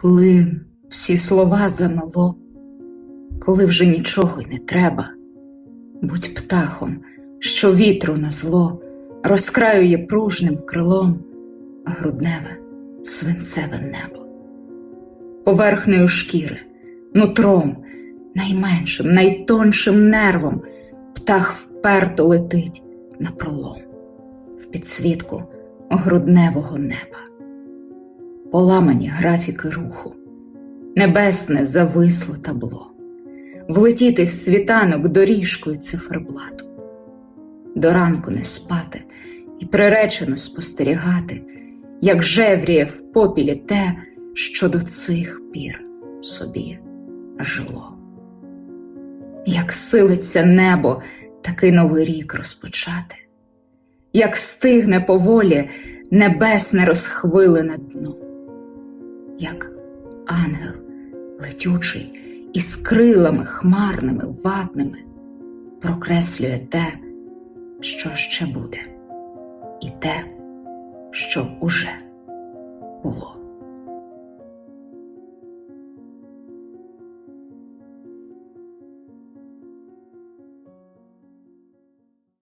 Коли всі слова замело, коли вже нічого й не треба, будь птахом, що вітру на зло розкраює пружним крилом грудневе свинцеве небо. Поверхнею шкіри, нутром, найменшим, найтоншим нервом птах вперто летить на пролом в підсвітку грудневого неба. Поламані графіки руху, небесне зависло табло, влетіти в світанок доріжкою циферблату, до ранку не спати і приречено спостерігати, як жевріє в попілі те, що до цих пір собі жило. Як силиться небо такий новий рік розпочати, як стигне поволі небесне розхвилене дно, як ангел летючий із крилами хмарними, ватними, прокреслює те, що ще буде, і те, що уже було.